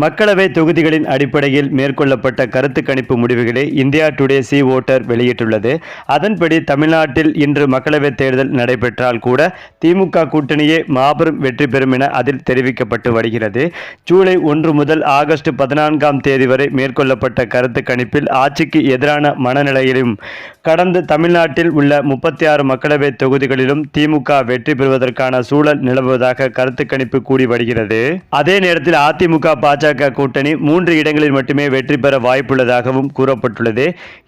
மக்களவை தொகுதிகளின் அடிப்படையில் மேற்கொள்ளப்பட்ட கருத்து கணிப்பு முடிவுகளை இந்தியா டுடே சி ஓட்டர் வெளியிட்டுள்ளது. அதன்படி தமிழ்நாட்டில் இன்று மக்களவைத் தேர்தல் நடைபெற்றால் கூட திமுக கூட்டணியே மாபெரும் வெற்றி பெறும் என அதில் தெரிவிக்கப்பட்டு வருகிறது. ஜூலை ஒன்று முதல் ஆகஸ்ட் பதினான்காம் தேதி வரை மேற்கொள்ளப்பட்ட கருத்து கணிப்பில் ஆட்சிக்கு எதிரான மனநிலையிலும் கடந்த தமிழ்நாட்டில் உள்ள முப்பத்தி ஆறு மக்களவைத் தொகுதிகளிலும் திமுக வெற்றி பெறுவதற்கான சூழல் நிலவுவதாக கருத்து கணிப்பு கூடி வருகிறது. அதே நேரத்தில் அதிமுக பாஜக பாஜக கூட்டணி மூன்று இடங்களில் மட்டுமே வெற்றி பெற வாய்ப்புள்ளதாகவும் கூறப்பட்டுள்ளது.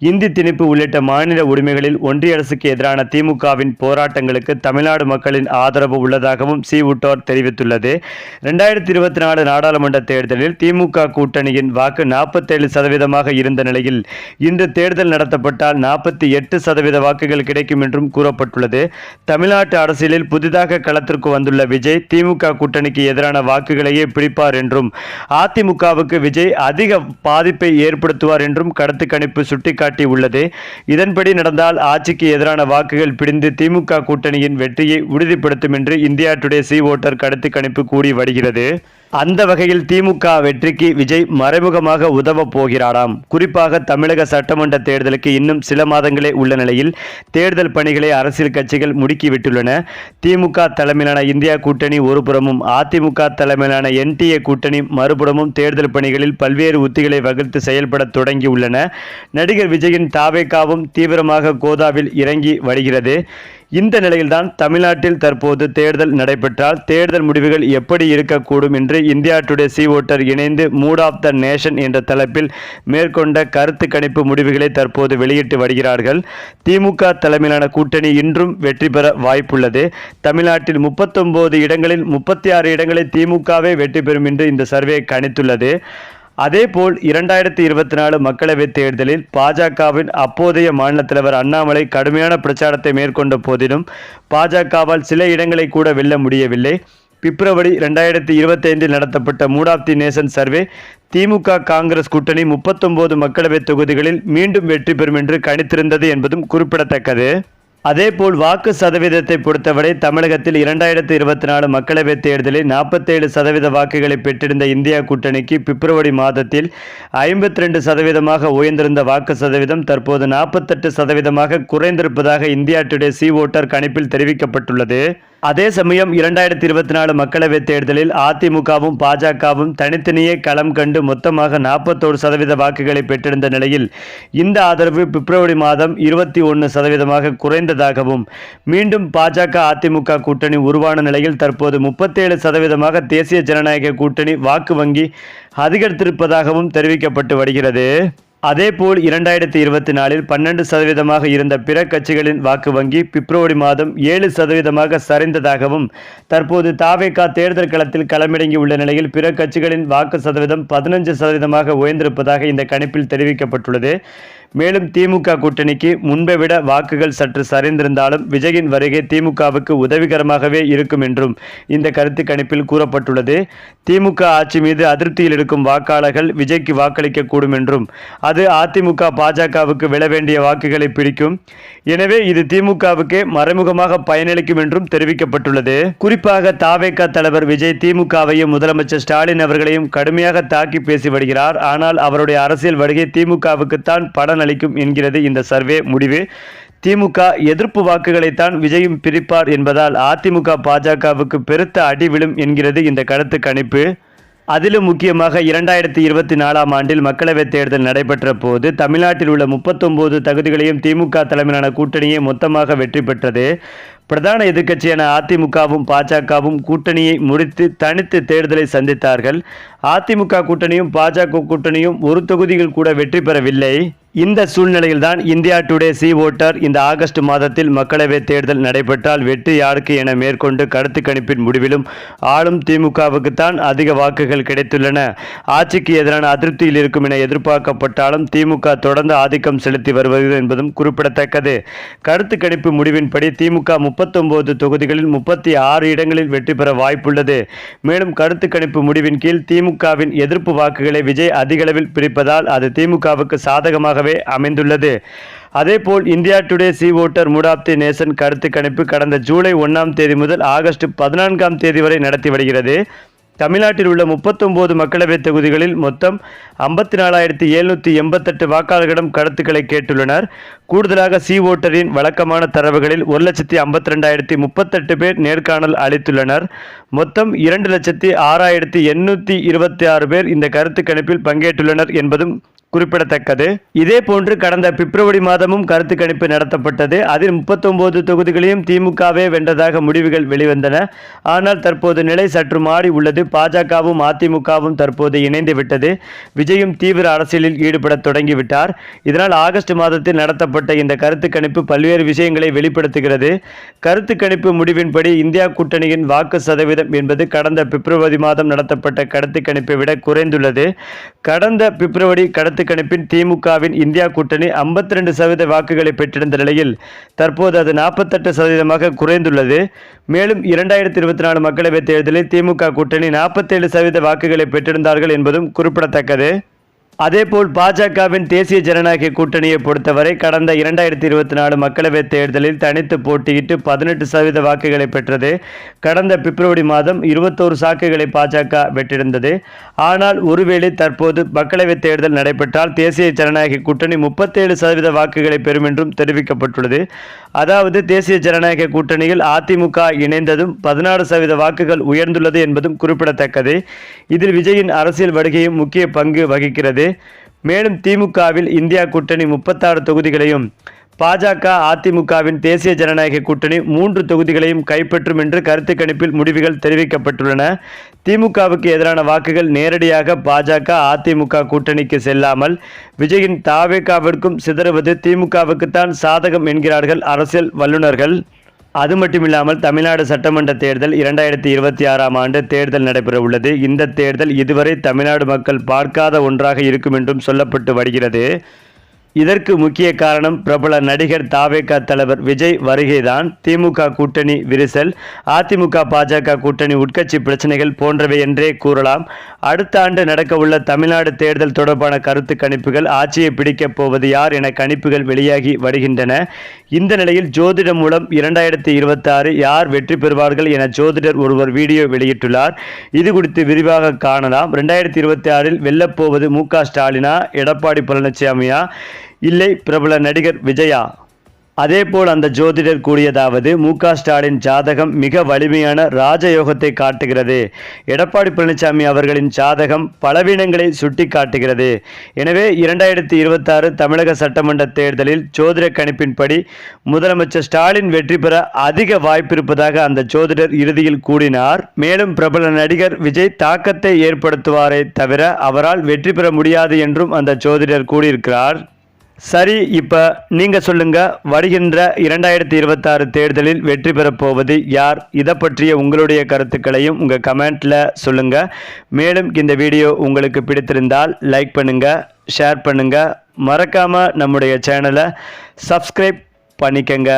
இந்தி திணிப்பு உள்ளிட்ட மாநில உரிமைகளில் ஒன்றிய அரசுக்கு எதிரான திமுகவின் போராட்டங்களுக்கு தமிழ்நாடு மக்களின் ஆதரவு உள்ளதாகவும் சி. உட்டோர் தெரிவித்துள்ளது. ரெண்டாயிரத்தி இருபத்தி நாலு நாடாளுமன்ற தேர்தலில் திமுக கூட்டணியின் வாக்கு நாற்பத்தேழு சதவீதமாக இருந்த நிலையில் இன்று தேர்தல் நடத்தப்பட்டால் நாற்பத்தி எட்டு சதவீத வாக்குகள் கிடைக்கும் என்றும் கூறப்பட்டுள்ளது. தமிழ்நாட்டு அரசியலில் புதிதாக களத்திற்கு வந்துள்ள விஜய் திமுக கூட்டணிக்கு எதிரான வாக்குகளையே பிடிப்பார் என்றும் அதிமுகவுக்கு விஜய் அதிக பாதிப்பை ஏற்படுத்துவார் என்றும் கருத்து கணிப்பு சுட்டிக்காட்டி உள்ளது இதன்படி நடந்தால் ஆட்சிக்கு எதிரான வாக்குகள் பிடிந்து திமுக கூட்டணியின் வெற்றியை உறுதிப்படுத்தும் என்று இந்தியா டுடே சி ஓட்டர் கருத்து கணிப்பு கூடி வருகிறது. அந்த வகையில் திமுக வெற்றிக்கு விஜய் மறைமுகமாக உதவப் போகிறாராம். குறிப்பாக தமிழக சட்டமன்ற தேர்தலுக்கு இன்னும் சில மாதங்களே உள்ள நிலையில் தேர்தல் பணிகளை அரசியல் கட்சிகள் முடுக்கிவிட்டுள்ளன. திமுக தலைமையிலான இந்தியா கூட்டணி ஒருபுறமும் அதிமுக தலைமையிலான என்டிஏ கூட்டணி மறுபுறமும் தேர்தல் பணிகளில் பல்வேறு உத்திகளை வகுத்து செயல்பட தொடங்கியுள்ளன. நடிகர் விஜயின் தாவேக்காவும் தீவிரமாக கோதாவில் இறங்கி வருகிறது. இந்த நிலையில்தான் தமிழ்நாட்டில் தற்போது தேர்தல் நடைபெற்றால் தேர்தல் முடிவுகள் எப்படி இருக்கக்கூடும் என்று இந்தியா டுடே சி ஓட்டர் இணைந்து மூட் ஆஃப் த நேஷன் என்ற தலைப்பில் மேற்கொண்ட கருத்து கணிப்பு முடிவுகளை தற்போது வெளியிட்டு வருகிறார்கள். திமுக தலைமையிலான கூட்டணி இன்றும் வெற்றி பெற வாய்ப்புள்ளது. தமிழ்நாட்டில் முப்பத்தொன்பது இடங்களில் முப்பத்தி ஆறு இடங்களில் திமுகவே வெற்றி பெறும் என்று இந்த சர்வே கணித்துள்ளது. அதேபோல் இரண்டாயிரத்தி இருபத்தி நாலு மக்களவைத் தேர்தலில் பாஜகவின் அப்போதைய மாநில தலைவர் அண்ணாமலை கடுமையான பிரச்சாரத்தை மேற்கொண்ட போதிலும் பாஜகவால் சில இடங்களை கூட வெல்ல முடியவில்லை. பிப்ரவரி ரெண்டாயிரத்தி இருபத்தைந்தில் நடத்தப்பட்ட மூடாப்தி நேசன் தி சர்வே திமுக காங்கிரஸ் கூட்டணி முப்பத்தொன்பது மக்களவைத் தொகுதிகளில் மீண்டும் வெற்றி பெறும் என்று கணித்திருந்தது என்பதும் குறிப்பிடத்தக்கது. அதேபோல் வாக்கு சதவீதத்தை பொறுத்தவரை தமிழகத்தில் இரண்டாயிரத்து இருபத்தி நாலு மக்களவைத் தேர்தலில் நாற்பத்தேழு சதவீத வாக்குகளை பெற்றிருந்த இந்தியா கூட்டணிக்கு பிப்ரவரி மாதத்தில் ஐம்பத்தி ரெண்டு சதவீதமாக உயர்ந்திருந்த வாக்கு சதவீதம் தற்போது நாற்பத்தெட்டு சதவீதமாக குறைந்திருப்பதாக இந்தியா டுடே சி ஓட்டர் கணிப்பில் தெரிவிக்கப்பட்டுள்ளது. அதே சமயம் இரண்டாயிரத்தி இருபத்தி நாலு மக்களவைத் தேர்தலில் அதிமுகவும் பாஜகவும் தனித்தனியே களம் கண்டு மொத்தமாக நாற்பத்தோரு சதவீத வாக்குகளை பெற்றிருந்த நிலையில் இந்த ஆதரவு பிப்ரவரி மாதம் இருபத்தி ஒன்று சதவீதமாக குறைந்த குறைந்ததாகவும் மீண்டும் பாஜக அதிமுக கூட்டணி உருவான நிலையில் தற்போது முப்பத்தேழு சதவீதமாக தேசிய ஜனநாயக கூட்டணி வாக்கு வங்கி அதிகரித்திருப்பதாகவும் தெரிவிக்கப்பட்டு வருகிறது. அதேபோல் இரண்டாயிரத்தி இருபத்தி நாலில் பன்னெண்டு சதவீதமாக இருந்த பிற கட்சிகளின் வாக்கு வங்கி பிப்ரவரி மாதம் ஏழு சதவீதமாக சரிந்ததாகவும் தற்போது தாவேகா தேர்தல் களத்தில் களமிறங்கி உள்ள நிலையில் பிற கட்சிகளின் வாக்கு சதவீதம் பதினஞ்சு சதவீதமாக உயர்ந்திருப்பதாக இந்த கணிப்பில் தெரிவிக்கப்பட்டுள்ளது. மேலும் திமுக கூட்டணிக்கு முன்பை விட வாக்குகள் சற்று சரிந்திருந்தாலும் விஜயின் வருகை திமுகவுக்கு உதவிகரமாகவே இருக்கும் என்றும் இந்த கருத்து கணிப்பில் கூறப்பட்டுள்ளது. திமுக ஆட்சி மீது அதிருப்தியில் இருக்கும் வாக்காளர்கள் விஜய்க்கு வாக்களிக்கக்கூடும் என்றும் அது அதிமுக பாஜகவுக்கு விழ வேண்டிய வாக்குகளை பிடிக்கும் எனவே இது திமுகவுக்கே மறைமுகமாக பயனளிக்கும் என்றும் தெரிவிக்கப்பட்டுள்ளது. குறிப்பாக தாவேக தலைவர் விஜய் திமுகவையும் முதலமைச்சர் ஸ்டாலின் அவர்களையும் கடுமையாக தாக்கி பேசி வருகிறார். ஆனால் அவருடைய அரசியல் வருகை திமுகவுக்குத்தான் பலன் அளிக்கும் என்கிறது இந்த சர்வே முடிவு. திமுக எதிர்ப்பு வாக்குகளைத்தான் விஜயும் பிரிப்பார் என்பதால் அதிமுக பாஜகவுக்கு பெருத்த அடி விழும் என்கிறது இந்த கருத்து கணிப்பு. அதிலும் முக்கியமாக இரண்டாயிரத்தி இருபத்தி நாலாம் ஆண்டில் மக்களவைத் தேர்தல் நடைபெற்ற போது தமிழ்நாட்டில் உள்ள முப்பத்தொன்பது தகுதிகளையும் திமுக தலைமையிலான கூட்டணியே மொத்தமாக வெற்றி பெற்றது. பிரதான எதிர்க்கட்சியான அதிமுகவும் பாஜகவும் கூட்டணியை முடித்து தனித்து தேர்தலை சந்தித்தார்கள். அதிமுக கூட்டணியும் பாஜக கூட்டணியும் ஒரு தொகுதியில் கூட வெற்றி பெறவில்லை. இந்த சூழ்நிலையில்தான் இந்தியா டுடே சி ஓட்டர் இந்த ஆகஸ்ட் மாதத்தில் மக்களவைத் தேர்தல் நடைபெற்றால் வெற்றி யாருக்கு என மேற்கொண்டு கருத்து கணிப்பின் முடிவிலும் ஆளும் திமுகவுக்குத்தான் அதிக வாக்குகள் கிடைத்துள்ளன. ஆட்சிக்கு எதிரான அதிருப்தியில் இருக்கும் என எதிர்பார்க்கப்பட்டாலும் திமுக தொடர்ந்து ஆதிக்கம் செலுத்தி வருவது என்பதும் குறிப்பிடத்தக்கது. கருத்து கணிப்பு முடிவின்படி திமுக முப்பத்தொன்பது தொகுதிகளில் முப்பத்தி ஆறு இடங்களில் வெற்றி பெற வாய்ப்புள்ளது. மேலும் கருத்து கணிப்பு முடிவின் கீழ் திமுகவின் எதிர்ப்பு வாக்குகளை விஜய் அதிகளவில் பிரிப்பதால் அது திமுகவுக்கு சாதகமாக சாதகமாகவே அமைந்துள்ளது. அதேபோல் India Today C Voter mood of the nation கருத்து கணிப்பு கடந்த ஜூலை ஒன்றாம் தேதி முதல் ஆகஸ்ட் பதினான்காம் தேதி வரை நடத்தி வருகிறது. தமிழ்நாட்டில் உள்ள முப்பத்தொம்போது மக்களவைத் தொகுதிகளில் மொத்தம் ஐம்பத்தி நாலாயிரத்தி எழுநூற்றி எண்பத்தெட்டு வாக்காளர்களிடம் கருத்துக்களை கேட்டுள்ளனர். கூடுதலாக சி ஓட்டரின் வழக்கமான தரவுகளில் ஒரு லட்சத்தி ஐம்பத்தி ரெண்டாயிரத்தி முப்பத்தெட்டு பேர் நேர்காணல் அளித்துள்ளனர். மொத்தம் இரண்டு லட்சத்தி ஆறாயிரத்தி எண்ணூற்றி இருபத்தி ஆறு பேர் இந்த கருத்து கணிப்பில் பங்கேற்றுள்ளனர் என்பதும் குறிப்பிடத்தக்கது. இதே போன்று கடந்த பிப்ரவரி மாதமும் கருத்து கணிப்பு நடத்தப்பட்டது. அதில் முப்பத்தொன்பது தொகுதிகளையும் திமுகவே வென்றதாக முடிவுகள் வெளிவந்தன. ஆனால் தற்போது நிலை சற்று மாறி உள்ளது. பாஜகவும் அதிமுகவும் தற்போது இணைந்து விட்டது. விஜயும் தீவிர அரசியலில் ஈடுபட தொடங்கிவிட்டார். இதனால் ஆகஸ்ட் மாதத்தில் நடத்தப்பட்ட இந்த கருத்து கணிப்பு பல்வேறு விஷயங்களை வெளிப்படுத்துகிறது. கருத்து கணிப்பு முடிவின்படி இந்தியா கூட்டணியின் வாக்கு சதவீதம் என்பது கடந்த பிப்ரவரி மாதம் நடத்தப்பட்ட கருத்து கணிப்பை விட குறைந்துள்ளது. கடந்த பிப்ரவரி கடத்து கணிப்பின் திமுகவின் இந்தியா கூட்டணி 52% ரெண்டு சதவீத வாக்குகளை பெற்றிருந்த நிலையில் தற்போது அது நாற்பத்தெட்டு சதவீதமாக குறைந்துள்ளது. மேலும் இரண்டாயிரத்தி இருபத்தி நாலு மக்களவைத் தேர்தலில் திமுக கூட்டணி நாற்பத்தேழு சதவீத வாக்குகளை பெற்றிருந்தார்கள் என்பதும் குறிப்பிடத்தக்கது. அதேபோல் பாஜகவின் தேசிய ஜனநாயக கூட்டணியை பொறுத்தவரை கடந்த இரண்டாயிரத்தி இருபத்தி நாலு மக்களவைத் தேர்தலில் தனித்து போட்டியிட்டு பதினெட்டு சதவீத வாக்குகளை பெற்றது. கடந்த பிப்ரவரி மாதம் இருபத்தோரு சாக்குகளை பாஜக வெற்றிருந்தது ஆனால் ஒருவேளை தற்போது மக்களவைத் தேர்தல் நடைபெற்றால் தேசிய ஜனநாயக கூட்டணி முப்பத்தேழு சதவீத வாக்குகளை பெறும் என்றும் தெரிவிக்கப்பட்டுள்ளது. அதாவது தேசிய ஜனநாயக கூட்டணியில் அதிமுக இணைந்ததும் பதினாறு சதவீத வாக்குகள் உயர்ந்துள்ளது என்பதும் குறிப்பிடத்தக்கது. இதில் விஜயின் அரசியல் வருகையும் முக்கிய பங்கு வகிக்கிறது. மேலும் திமுகவில் இந்தியா கூட்டணி முப்பத்தாறு தொகுதிகளையும் பாஜக அதிமுகவின் தேசிய ஜனநாயக கூட்டணி மூன்று தொகுதிகளையும் கைப்பற்றும் என்று கருத்து கணிப்பில் முடிவுகள் தெரிவிக்கப்பட்டுள்ளன. திமுகவுக்கு எதிரான வாக்குகள் நேரடியாக பாஜக அதிமுக கூட்டணிக்கு செல்லாமல் விஜயின் தாவேகாவிற்கும் சிதறுவது திமுகவுக்குத்தான் சாதகம் என்கிறார்கள் அரசியல் வல்லுநர்கள். அது மட்டுமில்லாமல் தமிழ்நாடு சட்டமன்ற தேர்தல் இரண்டாயிரத்தி இருபத்தி ஆறாம் ஆண்டு தேர்தல் நடைபெற உள்ளது இந்த தேர்தல் இதுவரை தமிழ்நாடு மக்கள் பார்க்காத ஒன்றாக இருக்கும் என்றும் சொல்லப்பட்டு வருகிறது. இதற்கு முக்கிய காரணம் பிரபல நடிகர் தாவேகா தலைவர் விஜய் வருகைதான். திமுக கூட்டணி விரிசல் அதிமுக பாஜக கூட்டணி உட்கட்சி பிரச்சனைகள் போன்றவை என்றே கூறலாம். அடுத்த ஆண்டு நடக்கவுள்ள தமிழ்நாடு தேர்தல் தொடர்பான கருத்து கணிப்புகள் ஆட்சியை பிடிக்கப் போவது யார் என கணிப்புகள் வெளியாகி வருகின்றன. இந்த நிலையில் ஜோதிடம் மூலம் இரண்டாயிரத்தி இருபத்தி ஆறு யார் வெற்றி பெறுவார்கள் என ஜோதிடர் ஒருவர் வீடியோ வெளியிட்டுள்ளார். இது குறித்து விரிவாக காணலாம். ரெண்டாயிரத்தி இருபத்தி ஆறில் வெல்லப்போவது மு க ஸ்டாலினா எடப்பாடி பழனிசாமியா? இல்லை பிரபல நடிகர் விஜயா. அதேபோல் அந்த ஜோதிடர் கூறியதாவது மு ஸ்டாலின் ஜாதகம் மிக வலிமையான ராஜயோகத்தை காட்டுகிறது. எடப்பாடி பழனிசாமி அவர்களின் ஜாதகம் பலவீனங்களை சுட்டி காட்டுகிறது எனவே இரண்டாயிரத்தி இருபத்தாறு தமிழக சட்டமன்ற தேர்தலில் ஜோதிட கணிப்பின்படி முதலமைச்சர் ஸ்டாலின் வெற்றி பெற அதிக வாய்ப்பிருப்பதாக அந்த ஜோதிடர் இறுதியில் கூறினார். மேலும் பிரபல நடிகர் விஜய் தாக்கத்தை ஏற்படுத்துவாரே தவிர அவரால் வெற்றி பெற முடியாது என்றும் அந்த ஜோதிடர் கூறியிருக்கிறார். சரி இப்போ நீங்கள் சொல்லுங்கள் வருகின்ற இரண்டாயிரத்தி இருபத்தாறு தேர்தலில் வெற்றி பெறப்போவது யார்? இதை பற்றிய உங்களுடைய கருத்துக்களையும் உங்கள் கமெண்ட்டில் சொல்லுங்கள் மேலும் இந்த வீடியோ உங்களுக்கு பிடித்திருந்தால் லைக் பண்ணுங்கள் ஷேர் பண்ணுங்கள் மறக்காமல் நம்முடைய சேனலை சப்ஸ்கிரைப் பண்ணிக்கங்க.